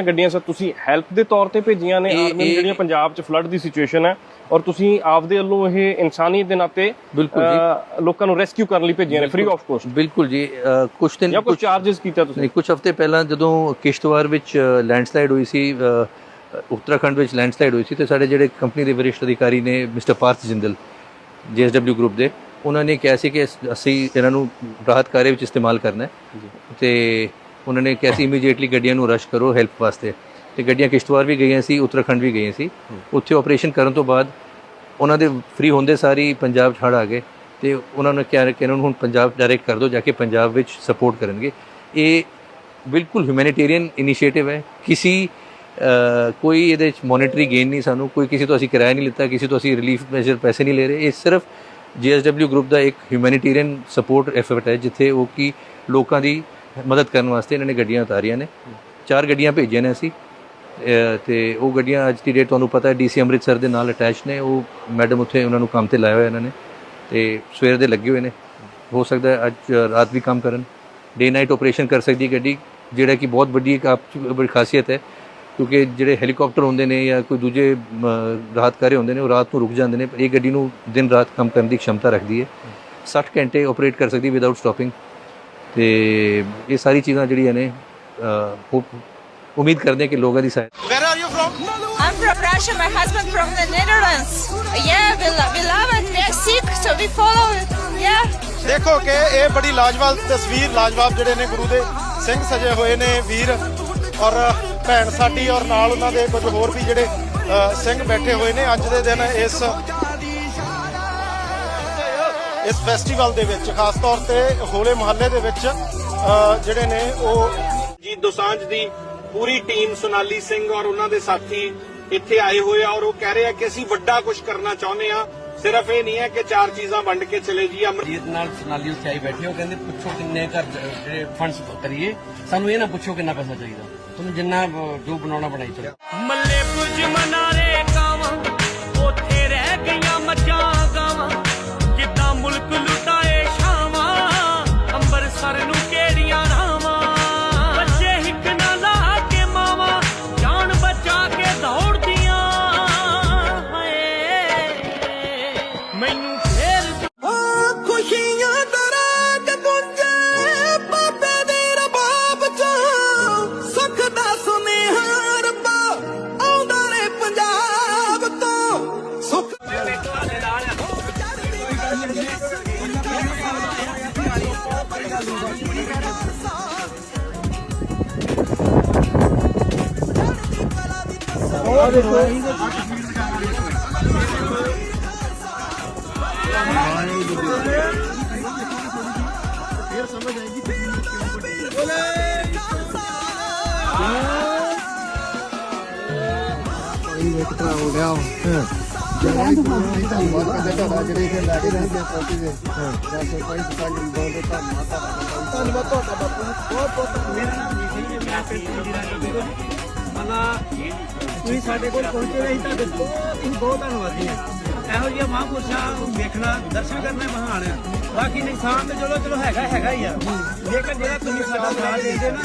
ਜਿਹੜੀਆਂ ਗੱਡੀਆਂ ਸਰ ਤੁਸੀਂ ਹੈਲਪ ਦੇ ਤੌਰ ਤੇ ਭੇਜੀਆਂ ਨੇ ਆਰਮੀ ਨੂੰ ਜਿਹੜੀਆਂ ਪੰਜਾਬ 'ਚ ਫਲੱਡ ਦੀ ਸਿਚੁਏਸ਼ਨ ਹੈ ਔਰ ਤੁਸੀਂ ਆਪਦੇ ਵੱਲੋਂ ਇਹ ਇਨਸਾਨੀਅਤ ਦੇ ਨਾਤੇ ਬਿਲਕੁਲ ਜੀ। ਲੋਕਾਂ ਨੂੰ ਰੈਸਕਿਊ ਕਰਨ ਲਈ ਭੇਜੀਆਂ ਨੇ ਫ੍ਰੀ ਆਫ ਕੋਸਟ ਬਿਲਕੁਲ ਜੀ ਕੁਛ ਦਿਨ ਜਾਂ ਕੋਈ ਚਾਰजेस ਕੀਤਾ ਤੁਸੀਂ? ਨਹੀਂ ਕੁਝ ਹਫ਼ਤੇ ਪਹਿਲਾਂ ਜਦੋਂ ਕਿਸ਼ਤਵਾੜ ਵਿੱਚ ਲੈਂਡਸਲਾਈਡ ਹੋਈ ਸੀ ਉੱਤਰਾਖੰਡ ਵਿੱਚ ਲੈਂਡਸਲਾਈਡ ਹੋਈ ਸੀ ਤੇ ਸਾਡੇ ਜਿਹੜੇ ਕੰਪਨੀ ਦੇ ਵਰਿਸ਼ਟ ਅਧਿਕਾਰੀ ਨੇ mister Parth Jindal JSW group ਦੇ ਉਹਨਾਂ ਨੇ ਕਿਹਾ ਸੀ ਕਿ ਅਸ- ਅਸੀਂ ਇਹਨਾਂ ਨੂੰ ਰਾਹਤ ਕਾਰਜ ਵਿੱਚ ਇਸਤੇਮਾਲ ਕਰਨਾ ਹੈ ਤੇ ਉਹਨਾਂ ਨੇ ਕਿਹਾ ਸੀ ਇਮੀਡੀਏਟਲੀ ਗੱਡੀਆਂ ਨੂੰ ਰਸ਼ ਕਰੋ ਹੈਲਪ ਵਾਸਤੇ। ਤੇ ਗੱਡੀਆਂ ਕਿਸ਼ਤਵਾੜ ਵੀ ਗਈਆਂ ਸੀ, ਉੱਤਰਾਖੰਡ ਵੀ ਗਈਆਂ ਸੀ। ਉੱਥੇ ਆਪਰੇਸ਼ਨ ਕਰਨ ਤੋਂ ਬਾਅਦ ਉਹਨਾਂ ਦੇ ਫ੍ਰੀ ਹੁੰਦੇ ਸਾਰੀ ਪੰਜਾਬ 'ਚ ਆ ਗਏ। ਤੇ ਉਹਨਾਂ ਨੇ ਕਿਹਾ ਕਿ ਇਹਨਾਂ ਨੂੰ ਹੁਣ ਪੰਜਾਬ ਡਾਇਰੈਕਟ ਕਰ ਦਿਓ ਜਾ ਕੇ ਪੰਜਾਬ ਵਿੱਚ ਸਪੋਰਟ ਕਰਨਗੇ। ਇਹ ਬਿਲਕੁਲ ਹਿਊਮੈਨਿਟੇਰੀਅਨ ਇਨੀਸ਼ੀਏਟਿਵ ਹੈ। ਕਿਸੇ ਕੋਈ ਇਹਦੇ ਵਿੱਚ ਮੋਨਿਟਰੀ ਗੇਨ ਨਹੀਂ ਸਾਨੂੰ। ਕੋਈ ਕਿਸੇ ਤੋਂ ਅਸੀਂ ਕਿਰਾਇਆ ਨਹੀਂ ਲਿੱਤਾ, ਕਿਸੇ ਤੋਂ ਅਸੀਂ ਰਿਲੀਫ ਮੈਜਰ ਪੈਸੇ ਨਹੀਂ ਲੈ ਰਹੇ। ਇਹ ਸਿਰਫ ਜੀਐਸਡਬਲਯੂ ਗਰੁੱਪ ਦਾ ਇੱਕ ਹਿਊਮੈਨਿਟੇਰੀਅਨ ਸਪੋਰਟ ਐਫਰਟ ਹੈ, ਜਿੱਥੇ ਉਹ ਕੀ ਲੋਕਾਂ ਦੀ ਮਦਦ ਕਰਨ ਵਾਸਤੇ ਇਹਨਾਂ ਨੇ ਗੱਡੀਆਂ ਉਤਾਰੀਆਂ ਨੇ। ਚਾਰ ਗੱਡੀਆਂ ਭੇਜੀਆਂ ਨੇ ਅਸੀਂ। ਅ, ਤੇ ਉਹ ਗੱਡੀਆਂ ਅੱਜ ਦੀ ਡੇਟ ਤੁਹਾਨੂੰ ਪਤਾ ਹੈ ਡੀਸੀ ਅੰਮ੍ਰਿਤਸਰ ਦੇ ਨਾਲ ਅਟੈਚ ਨੇ। ਉਹ ਮੈਡਮ ਉੱਥੇ ਉਹਨਾਂ ਨੂੰ ਕੰਮ ਤੇ ਲਾਇਆ ਹੋਇਆ ਇਹਨਾਂ ਨੇ। ਤੇ ਸਵੇਰ ਦੇ ਲੱਗੇ ਹੋਏ ਨੇ। ਹੋ ਸਕਦਾ ਹੈ ਅੱਜ ਰਾਤ ਵੀ ਕੰਮ ਕਰਨ। ਡੇ ਨਾਈਟ ਆਪਰੇਸ਼ਨ ਕਰ ਸਕਦੀ ਗੱਡੀ ਜਿਹੜਾ ਕਿ ਬਹੁਤ ਵੱਡੀ ਇੱਕ ਆਪ 'ਚ ਬੜੀ ਖਾਸੀਅਤ ਹੈ। ਕਿਉਂਕਿ ਜਿਹੜੇ ਹੈਲੀਕਾਪਟਰ ਹੁੰਦੇ ਨੇ ਜਾਂ ਕੋਈ ਦੂਜੇ ਅਮ, ਰਾਹਤ ਕਾਰੇ ਹੁੰਦੇ ਨੇ ਉਹ ਰਾਤ ਨੂੰ ਰੁਕ ਜਾਂਦੇ ਨੇ। ਇਹ ਗੱਡੀ ਨੂੰ ਦਿਨ ਰਾਤ ਕੰਮ ਕਰਨ ਦੀ ਖਮਤਾ ਰੱਖਦੀ ਹੈ। 60 ਘੰਟੇ ਆਪਰੇਟ ਕਰ ਸਕਦੀ ਵਿਦਆਊਟ ਸਟਾਪਿੰਗ ਤੇ ਇਹ ਸਾਰੀ ਚੀਜ਼ਾਂ ਜਿਹੜੀਆਂ ਨੇ ਉਮੀਦ ਕਰਦੇ ਹਾਂ ਕਿ ਲੋਕਾਂ ਦੀ ਸਹਾਇਤਾ Where are you from? I'm from Russia. My husband from the Netherlands. Yeah, we, lo- we love it. We are sick, so we follow it. Yeah. ਦੇਖੋ ਕਿ ਇਹ ਬੜੀ ਲਾਜਵਾਬ ਤਸਵੀਰ ਲਾਜਵਾਬ ਜਿਹੜੇ ਨੇ ਗੁਰੂ ਦੇ ਸਿੰਘ ਸਜੇ ਹੋਏ ਨੇ ਵੀਰ ਔਰ ਭੈਣ ਸਾਡੀ ਔਰ ਨਾਲ ਉਹਨਾਂ ਦੇ ਕੁਝ ਹੋਰ ਵੀ ਜਿਹੜੇ ਅ, ਸਿੰਘ ਬੈਠੇ ਹੋਏ ਨੇ ਅੱਜ ਦੇ ਦਿਨ ਇਸ ਇਸ ਫੈਸਟੀਵਲ ਦੇ ਵਿੱਚ ਖਾਸ ਤੌਰ ਤੇ ਹੋਲੇ ਮਹੱਲੇ ਦੇ ਵਿੱਚ ਜਿਹੜੇ ਨੇ ਉਹ ਜੀ ਦੋਸਾਂਝ ਦੀ ਪੂਰੀ ਟੀਮ ਸੋਨਾਲੀ ਸਿੰਘ ਔਰ ਉਹਨਾਂ ਦੇ ਸਾਥੀ ਇੱਥੇ ਆਏ ਹੋਏ ਆ ਔਰ ਉਹ ਕਹਿ ਰਹੇ ਆ ਕਿ ਅਸੀਂ ਵੱਡਾ ਕੁਝ ਕਰਨਾ ਚਾਹੁੰਦੇ ਆ। ਸਿਰਫ ਇਹ ਨਹੀਂ ਹੈ ਕਿ ਚਾਰ ਚੀਜ਼ਾਂ ਵੰਡ ਕੇ ਚਲੇ ਜੀ ਅਮਰ ਜੀਤ ਨਾਲ ਸੋਨਾਲੀ ਉੱਥੇ ਆਈ ਬੈਠੇ ਹੋ ਕਹਿੰਦੇ ਪੁੱਛੋ ਕਿੰਨੇ ਘਰ ਜਿਹੜੇ ਫੰਡਸ ਕਰੀਏ। ਸਾਨੂੰ ਇਹ ਨਾ ਪੁੱਛੋ ਕਿੰਨਾ ਪੈਸਾ ਚਾਹੀਦਾ। ਤੁਹਾਨੂੰ ਜਿੰਨਾ ਜੋ ਬਣਾਉਣਾ ਬਣਾਈ ਚਲੋ। ਮੱਲੇ ਪੁੱਜ ਮਨਾਰੇ ਫਿਰ ਸਮਝ ਆਏਗੀ ਬੋਲੇ ਕਿਤਨਾ ਹੋ ਗਿਆ ਜਿਹੜੇ ਧੰਨਵਾਦ ਕਰਦੇ ਤੁਹਾਡਾ ਜਿਹੜੇ ਇੱਥੇ ਲੈ ਕੇ ਜਾਂਦੇ ਪਹੁੰਚੇ ਦੇ ਜਾਂ ਸਰਪੰਚ ਪੰਜ ਬਹੁਤ ਬਹੁਤ ਧੰਨਵਾਦ। ਤੁਹਾਡਾ ਧੰਨਵਾਦ ਤੁਹਾਡਾ ਬਾਪੂ ਬਹੁਤ ਬਹੁਤ ਮਿਹਰਬਾਨੀ ਜੀ ਮੈਂ ਫਿਰ ਤੁਹਾਡੀ ਰਾਜ ਤੁਸੀਂ ਸਾਡੇ ਕੋਲ ਪਹੁੰਚੇ ਰਹੀ ਤੁਹਾਡੇ ਬਹੁਤ ਤੁਸੀਂ ਬਹੁਤ ਧੰਨਵਾਦੀ ਹਾਂ ਇਹੋ ਜਿਹਾ ਮਹਾਂਪੁਰਸ਼ਾਂ ਵੇਖਣਾ, ਦਰਸ਼ਨ ਕਰਨਾ ਮਹਾਨ ਆ। ਬਾਕੀ ਨੁਕਸਾਨ ਤੇ ਚਲੋ ਚਲੋ ਹੈਗਾ ਹੈਗਾ ਹੀ ਆ। ਲੇਕਿਨ ਜਿਹੜਾ ਤੁਸੀਂ ਸਾਡਾ ਸਾਥ ਦਿੰਦੇ ਨਾ,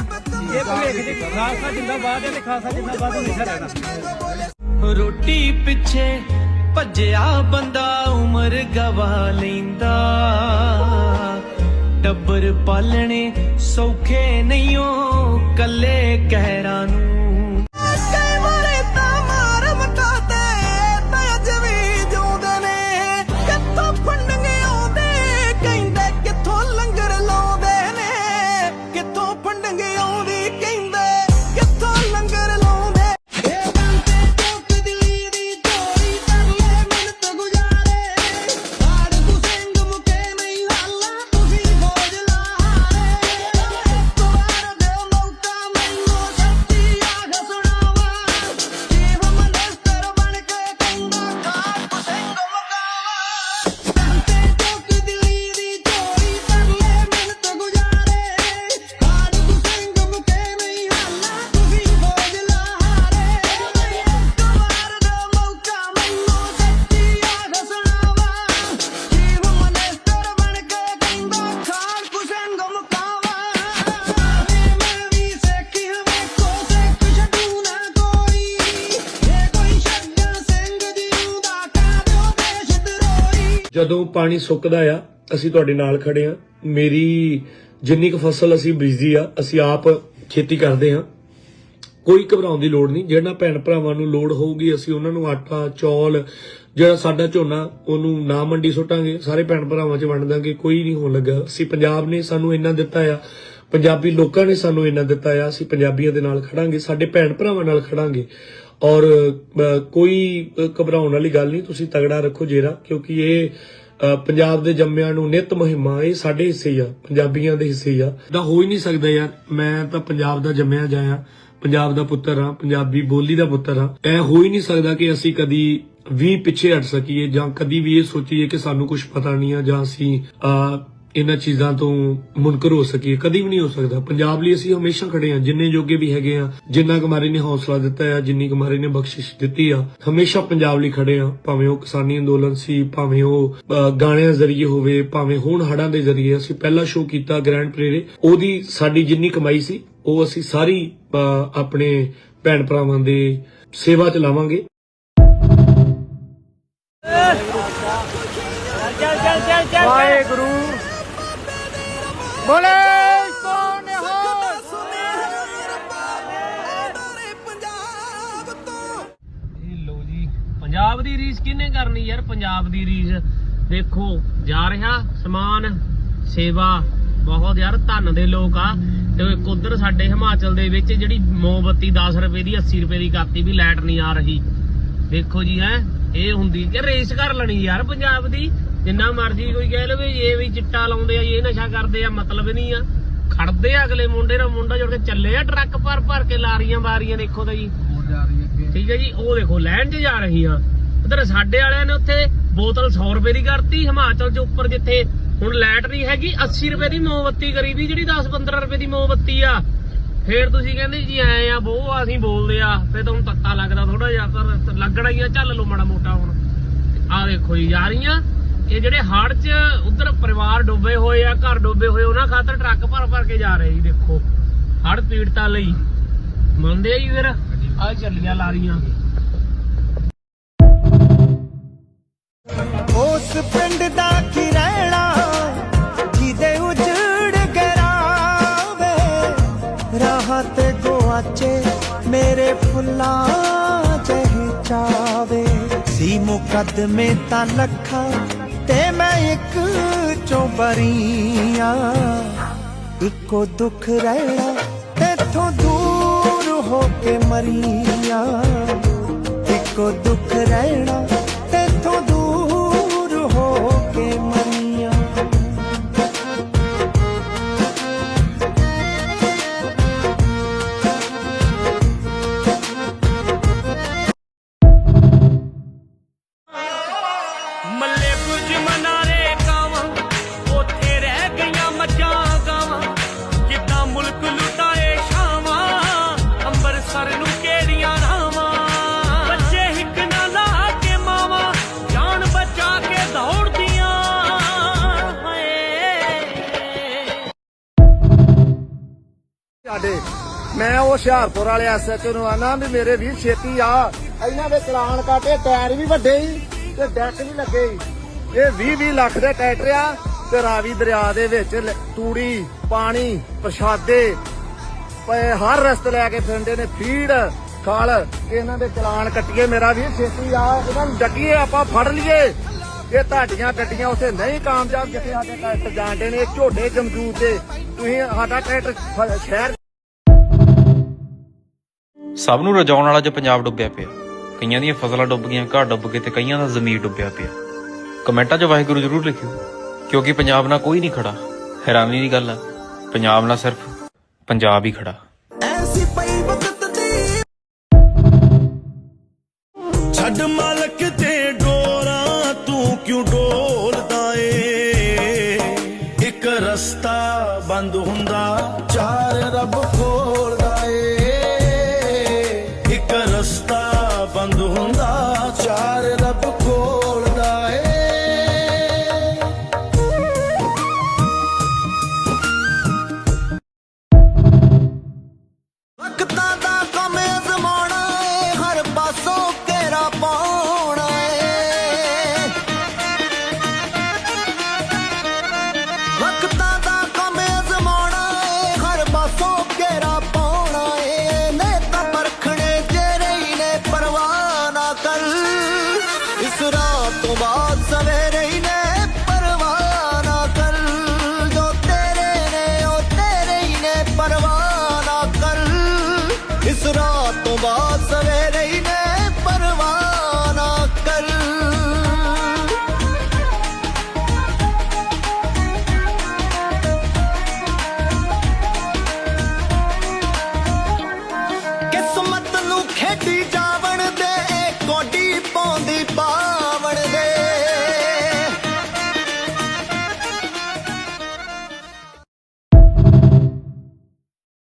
ਇਹ ਭੁਲੇਖ ਦੇ ਖਾਲਸਾ ਜਿੰਦਾਬਾਦ ਹੈ ਤੇ ਖਾਲਸਾ ਜਿੰਦਾਬਾਦ ਹਮੇਸ਼ਾ ਰਹਿਣਾ ਰੋਟੀ ਪਿੱਛੇ ਭੱਜਿਆ ਬੰਦਾ, ਉਮਰ ਗਵਾ ਲੈਂਦਾ। ਟੱਬਰ ਪਾਲਣੇ ਸੌਖੇ ਨਹੀਂ ਓ ਕੱਲੇ ਕਹਿਰਾਂ ਨੂੰ। ਜਦੋਂ ਪਾਣੀ ਸੁੱਕਦਾ ਆ, ਅਸੀਂ ਤੁਹਾਡੇ ਨਾਲ ਖੜੇ ਆ। ਮੇਰੀ ਜਿੰਨੀ ਕੁ ਫਸਲ ਅਸੀਂ ਬੀਜਦੀ ਆ, ਅਸੀਂ ਆਪ ਖੇਤੀ ਕਰਦੇ ਆ। ਕੋਈ ਘਬਰਾਉਣ ਦੀ ਲੋੜ ਨਹੀਂ। ਜਿਹੜਾ ਭੈਣ ਭਰਾਵਾਂ ਨੂੰ ਲੋੜ ਹੋਊਗੀ, ਅਸੀਂ ਉਹਨਾਂ ਨੂੰ ਆਟਾ, ਚੌਲ, ਜਿਹੜਾ ਸਾਡਾ ਝੋਨਾ, ਉਹਨੂੰ ਨਾ ਮੰਡੀ ਸੁੱਟਾਂਗੇ। ਸਾਰੇ ਭੈਣ ਭਰਾਵਾਂ 'ਚ ਵੰਡ ਦਾਂਗੇ। ਕੋਈ ਨਹੀਂ ਹੋਣ ਲੱਗਾ। ਅਸੀਂ ਪੰਜਾਬ ਨੇ ਸਾਨੂੰ ਇੰਨਾ ਦਿੱਤਾ ਆ। ਪੰਜਾਬੀ ਲੋਕਾਂ ਨੇ ਸਾਨੂੰ ਇੰਨਾ ਦਿੱਤਾ ਆ। ਅਸੀਂ ਪੰਜਾਬੀਆਂ ਦੇ ਨਾਲ ਖੜਾਂਗੇ। ਸਾਡੇ ਭੈਣ ਭਰਾਵਾਂ ਨਾਲ ਖੜਾਂਗੇ। ਔਰ ਕੋਈ ਘਬਰਾਉਣ ਵਾਲੀ ਗੱਲ ਨਹੀਂ, ਤੁਸੀਂ ਤਗੜਾ ਰੱਖੋ ਜੇਰਾ, ਕਿਉਂਕਿ ਇਹ ਪੰਜਾਬ ਦੇ ਜੰਮਿਆਂ ਨੂੰ ਨਿਤ ਮੁਹਿੰਮਾਂ, ਇਹ ਸਾਡੇ ਹਿੱਸੇ ਆ, ਪੰਜਾਬੀਆਂ ਦੇ ਹਿੱਸੇ ਆ। ਦਾ ਹੋ ਹੀ ਨਹੀਂ ਸਕਦਾ ਯਾਰ, ਮੈਂ ਤਾਂ ਪੰਜਾਬ ਦਾ ਜੰਮਿਆ ਜਾਇਆ, ਪੰਜਾਬ ਦਾ ਪੁੱਤਰ ਆ ਪੰਜਾਬੀ ਬੋਲੀ ਦਾ ਪੁੱਤਰ ਆ ਇਹ ਹੋ ਹੀ ਨਹੀਂ ਸਕਦਾ ਕਿ ਅਸੀਂ ਕਦੀ ਵੀ ਪਿੱਛੇ ਹਟ ਸਕੀਏ ਜਾਂ ਕਦੀ ਵੀ ਇਹ ਸੋਚੀਏ ਕਿ ਸਾਨੂੰ ਕੁਝ ਪਤਾ ਨਹੀਂ ਆ ਜਾਂ ਅਸੀਂ ਇਹਨਾਂ ਚੀਜ਼ਾਂ ਤੋਂ ਮੁਨਕਰ ਹੋ ਸਕੀਏ, ਕਦੀ ਵੀ ਨਹੀਂ ਹੋ ਸਕਦਾ। ਪੰਜਾਬ ਲਈ ਅਸੀਂ ਹਮੇਸ਼ਾ ਖੜੇ ਆ ਜਿੰਨੇ ਜੋਗੇ ਵੀ ਹੈਗੇ ਆ ਜਿੰਨਾ ਕੁਮਾਰੀ ਨੇ ਹੌਸਲਾ ਦਿੱਤਾ ਆ, ਜਿੰਨੀ ਕੁਮਾਰੀ ਨੇ ਬਖਸ਼ਿਸ਼ ਦਿੱਤੀ ਆ, ਹਮੇਸ਼ਾ ਪੰਜਾਬ ਲਈ ਖੜੇ ਆ ਭਾਵੇਂ ਉਹ ਕਿਸਾਨੀ ਅੰਦੋਲਨ ਸੀ, ਭਾਵੇਂ ਉਹ ਗਾਣਿਆਂ ਜ਼ਰੀਏ ਹੋਵੇ, ਭਾਵੇਂ ਹੁਣ ਹੜਾਂ ਦੇ ਜ਼ਰੀਏ, ਅਸੀਂ ਪਹਿਲਾ ਸ਼ੋਅ ਕੀਤਾ ਗ੍ਰੈਂਡ ਪ੍ਰੇਰੇ ਉਹਦੀ ਸਾਡੀ ਜਿੰਨੀ ਕਮਾਈ ਸੀ, ਉਹ ਅਸੀਂ ਸਾਰੀ ਆਪਣੇ ਭੈਣ ਭਰਾਵਾਂ ਦੇ ਸੇਵਾ ਚ ਲਾਵਾਂਗੇ। ਵਾਹਿਗੁਰੂ। ਬੋਲੇ ਪੰਜਾਬ ਤੋਂ ਇਹ ਲੋ ਜੀ ਪੰਜਾਬ ਦੀ ਰੀਸ ਕਿਹਨੇ ਕਰਨੀ ਯਾਰ? ਪੰਜਾਬ ਦੀ ਰੀਸ ਦੇਖੋ ਜਾ ਰਿਹਾ ਸਮਾਨ ਸੇਵਾ ਬਹੁਤ ਯਾਰ ਧੰਨ ਦੇ ਲੋਕ ਆ। ਤੇ ਇੱਕ ਉਧਰ ਸਾਡੇ ਹਿਮਾਚਲ ਦੇ ਵਿੱਚ ਜਿਹੜੀ ਮੋਮਬੱਤੀ 10 ਰੁਪਏ ਦੀ 80 ਰੁਪਏ ਦੀ ਕਰਤੀ ਵੀ ਲਾਈਟ ਨਹੀਂ ਆ ਰਹੀ। ਦੇਖੋ ਜੀ ਹੈ ਇਹ ਹੁੰਦੀ ਕਿ ਰੇਸ ਕਰ ਲੈਣੀ ਯਾਰ ਪੰਜਾਬ ਦੀ। ਜਿੰਨਾ ਮਰਜ਼ੀ ਕੋਈ ਕਹਿ ਲਵੇ ਇਹ ਵੀ ਚਿੱਟਾ ਲਾਉਂਦੇ ਆ ਇਹ ਨਸ਼ਾ ਕਰਦੇ ਆ ਮਤਲਬ ਨਹੀਂ ਆ। ਖੜਦੇ ਆ ਅਗਲੇ ਮੁੰਡੇ ਨਾਲ ਮੁੰਡਾ ਜੁੜ ਕੇ ਚੱਲੇ ਆ ਟਰੱਕ ਭਰ ਭਰ ਕੇ ਲਾਰੀਆਂ ਬਾਰੀਆਂ ਦੇਖੋ ਤਾਂ ਜੀ। ਠੀਕ ਹੈ ਜੀ ਉਹ ਦੇਖੋ ਲੈਣ 'ਚ ਜਾ ਰਹੀਆਂ। ਉਧਰ ਸਾਡੇ ਵਾਲਿਆਂ ਨੇ ਉੱਥੇ ਬੋਤਲ 100 ਰੁਪਏ ਦੀ ਕਰਤੀ ਹਿਮਾਚਲ 'ਚ ਉੱਪਰ ਜਿੱਥੇ ਹੁਣ ਲਾਈਟ ਨਹੀਂ ਹੈਗੀ 80 ਰੁਪਏ ਦੀ ਮੋਮਬੱਤੀ ਕਰੀ ਵੀ ਜਿਹੜੀ 10-15 ਰੁਪਏ ਦੀ ਮੋਮਬੱਤੀ ਆ। ਫੇਰ ਤੁਸੀਂ ਕਹਿੰਦੇ ਜੀ ਐ ਆ ਬੋ ਅਸੀਂ ਬੋਲਦੇ ਆ। ਫੇਰ ਤੁਹਾਨੂੰ ਤੱਤਾ ਲੱਗਦਾ ਥੋੜਾ ਜਿਹਾ ਪਰ ਲੱਗਣਾ ਹੀ ਆ ਚੱਲ ਲੋ ਮਾੜਾ ਮੋਟਾ ਹੁਣ। ਆ ਦੇਖੋ ਜੀ ਜਾ ਰਹੀਆਂ। ਇਹ ਜਿਹੜੇ ਹੜ੍ਹ 'ਚ ਉਧਰ ਪਰਿਵਾਰ ਡੁੱਬੇ ਹੋਏ ਆ ਘਰ ਡੁੱਬੇ ਹੋਏ ਉਹਨਾਂ ਖਾਤਰ ਟਰੱਕ ਭਰ ਭਰ ਕੇ ਜਾ ਰਹੇ ਜੀ ਦੇਖੋ। ਹੜ੍ਹ ਪੀੜਤਾਂ ਲਈ। ਮੰਨਦੇ ਆ ਜੀ ਫਿਰ? ਆ ਚੱਲੀਆਂ ਲਾਰੀਆਂ ਉਸ ਪਿੰਡ ਦਾ ਕੀ ਰਹਿਣਾ ਜਿਹਦੇ ਉਜੜ ਗਰਾਵੇ ਰਾਹਾਂ ਤੇ ਗਵਾਚੇ ਮੇਰੇ ਫੁੱਲਾਂ ਜਿਹੇ ਚਾਵੇ। ਸੀ ਮੁਕੱਦਮੇ ਤਾਂ ਲੱਖਾਂ ਤੇ ਮੈਂ ਇੱਕ ਚੋਂ ਬਰੀਆਂ ਇੱਕੋ ਦੁੱਖ ਰਹਿਣਾ ਤੇਥੋਂ ਦੂਰ ਹੋ ਕੇ ਮਰੀਆਂ। ਇੱਕੋ ਦੁੱਖ ਰਹਿਣਾ ਤੇਥੋਂ ਦੂਰ ਹੋ ਕੇ ਮਰੀਆਂ। ਹੁਸ਼ਿਆਰਪੁਰ ਵਾਲੇ ਐਸਐਚਓ ਨੂੰ ਆਨਾ ਵੀ ਮੇਰੇ ਵੀਰ ਛੇਤੀ ਆ। ਇਹਨਾਂ ਦੇ ਚਲਾਨ ਕਾਟੇ, ਟਾਇਰ ਵੀ ਵੱਡੇ ਹੀ ਤੇ ਡੈਕ ਵੀ ਲੱਗੇ ਈ। ਇਹ 20 20 ਲੱਖ ਦੇ ਟਰੈਕਟਰ ਆ ਤੇ ਰਾਵੀ ਦਰਿਆ ਦੇ ਵਿੱਚ ਤੂੜੀ, ਪਾਣੀ, ਪ੍ਰਸ਼ਾਦੇ, ਪਏ ਹਰ ਰਸਤੇ ਲੈ ਕੇ ਫਿਰਦੇ ਨੇ, ਫੀਡ, ਖਲ। ਇਹਨਾਂ ਦੇ ਚਲਾਨ ਕੱਟੀਏ, ਮੇਰਾ ਵੀਰ ਛੇਤੀ ਆ। ਇਹਨਾਂ ਨੂੰ ਡੱਕੀਏ, ਆਪਾਂ ਫੜ ਲਈਏ। ਇਹ ਤੁਹਾਡੀਆਂ ਗੱਡੀਆਂ ਉੱਥੇ ਨਹੀਂ ਕਾਮਯਾਬ, ਜਿੱਥੇ ਸਾਡੇ ਟਰੈਕਟਰ ਜਾਂਦੇ ਨੇ ਝੋਡੇ ਜਮਦੂਦ ਦੇ। ਤੁਸੀਂ ਸਾਡਾ ਟਰੈਕਟਰ ਸ਼ਹਿਰ ਸਭ ਨੂੰ ਰਜਾਉਣ ਵਾਲਾ ਜੇ ਪੰਜਾਬ ਡੁੱਬਿਆ ਪਿਆ। ਕਈਆਂ ਦੀਆਂ ਫਸਲਾਂ ਡੁੱਬ ਗਈਆਂ ਘਰ ਡੁੱਬ ਗਏ ਤੇ ਕਈਆਂ ਦਾ ਜ਼ਮੀਰ ਡੁੱਬਿਆ ਪਿਆ। ਕਮੈਂਟਾਂ 'ਚ ਵਾਹਿਗੁਰੂ ਜ਼ਰੂਰ ਲਿਖਿਓ, ਕਿਉਂਕਿ ਪੰਜਾਬ ਨਾਲ ਕੋਈ ਨਹੀਂ ਖੜਾ। ਹੈਰਾਨੀ ਦੀ ਗੱਲ ਆ, ਪੰਜਾਬ ਨਾਲ ਸਿਰਫ ਪੰਜਾਬ ਹੀ ਖੜਾ। 懂吧？